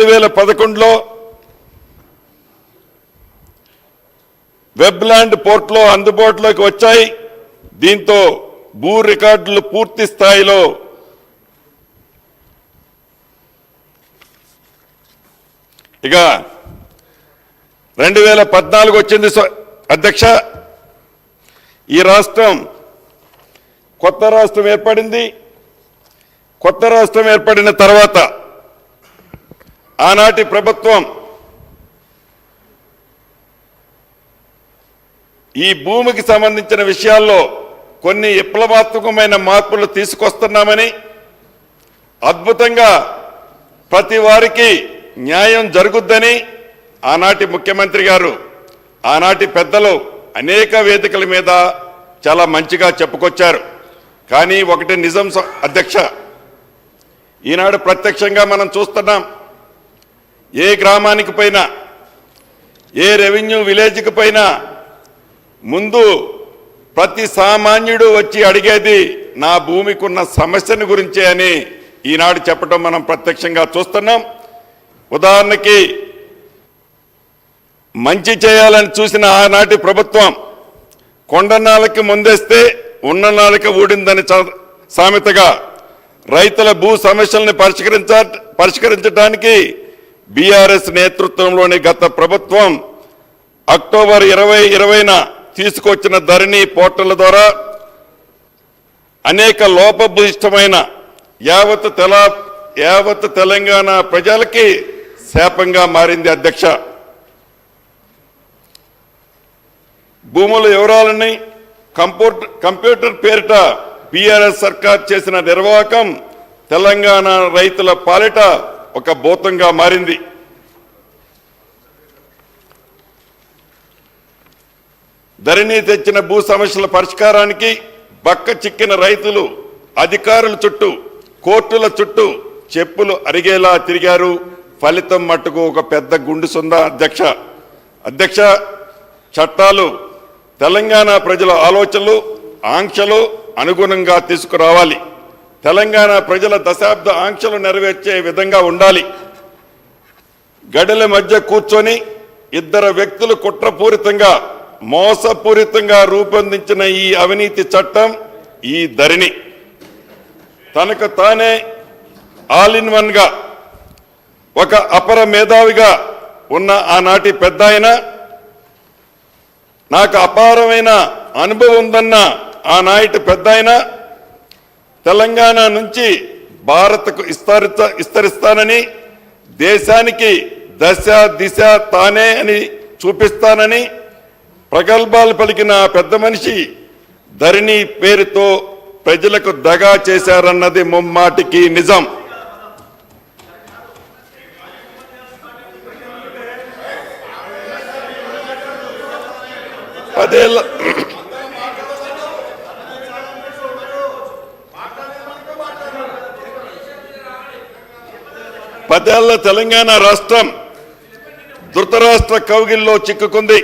రెండు వేల పదకొండులో వెబ్ల్యాండ్ పోర్ట్లో అందుబాటులోకి వచ్చాయి. దీంతో భూ రికార్డులు పూర్తి స్థాయిలో ఇక రెండు వేల పద్నాలుగు వచ్చింది అధ్యక్ష. ఈ రాష్ట్రం కొత్త రాష్ట్రం ఏర్పడింది. కొత్త రాష్ట్రం ఏర్పడిన తర్వాత ఆనాటి ప్రభుత్వం ఈ భూమికి సంబంధించిన విషయాల్లో కొన్ని విప్లవాత్మకమైన మార్పులు తీసుకొస్తున్నామని అద్భుతంగా ప్రతి వారికి న్యాయం జరుగుద్దని ఆనాటి ముఖ్యమంత్రి గారు ఆనాటి పెద్దలు అనేక వేదికల మీద చాలా మంచిగా చెప్పుకొచ్చారు. కానీ ఒకటి నిజం స- అధ్యక్ష ఈనాడు ప్రత్యక్షంగా మనం చూస్తున్నాం. ఏ గ్రామానికి పైన ఏ రెవెన్యూ విలేజ్కి పైన ముందు ప్రతి సామాన్యుడు వచ్చి అడిగేది నా భూమికి ఉన్న సమస్యను గురించే అని ఈనాడు చెప్పడం మనం ప్రత్యక్షంగా చూస్తున్నాం. ఉదాహరణకి మంచి చేయాలని చూసిన ఆనాటి ప్రభుత్వం కొండనాళ్ళకి ముందేస్తే ఉన్న ఊడిందని చ- సామెతగా రైతుల భూ సమస్యలను పరిష్కరించ పరిష్కరించడానికి బీఆర్ఎస్ నేతృత్వంలోని గత ప్రభుత్వం అక్టోబర్ ఇరవై ఇరవైన తీసుకొచ్చిన ధరణి పోర్టల్ ద్వారా అనేక లోపభూయిష్టమైన యావత్ తెల యావత్ తెలంగాణ ప్రజలకి శాపంగా మారింది అధ్యక్ష. భూముల వివరాలని కంప్యూటర్ కంప్యూటర్ పేరిట బీఆర్ఎస్ సర్కార్ చేసిన నిర్వాహకం తెలంగాణ రైతుల పాలిట ఒక భూతంగా మారింది. ధరణి తెచ్చిన భూ సమస్యల పరిష్కారానికి బక్క చిక్కిన రైతులు అధికారుల చుట్టూ కోర్టుల చుట్టూ చెప్పులు అరిగేలా తిరిగారు. ఫలితం మట్టుకు ఒక పెద్ద గుండు సొంద అధ్యక్ష. అధ్యక్ష చట్టాలు తెలంగాణ ప్రజల ఆలోచనలు ఆంక్షలు అనుగుణంగా తీసుకురావాలి. తెలంగాణ ప్రజల దశాబ్ద ఆంక్షలు నెరవేర్చే విధంగా ఉండాలి. గడల మధ్య కూర్చొని ఇద్దరు వ్యక్తులు కుట్రపూరితంగా మోసపూరితంగా రూపొందించిన ఈ అవినీతి చట్టం ఈ ధరిణి. తనకు తానే ఆల్ ఇన్ వన్గా ఒక అపర మేధావిగా ఉన్న ఆనాటి పెద్ద ఆయన నాకు అపారమైన అనుభవం ఉందన్న ఆనాటి పెద్ద తెలంగాణ నుంచి భారత్కు విస్తరిత విస్తరిస్తానని దేశానికి దశ దిశ తానే అని చూపిస్తానని ప్రగల్భాలు పలికిన పెద్ద మనిషి ధరణి పేరుతో ప్రజలకు దగా చేశారన్నది ముమ్మాటికి నిజం. పదేళ్ళ పదేళ్ళ తెలంగాణ రాష్ట్రం ధృతరాష్ట్ర కౌగిల్లో చిక్కుకుంది.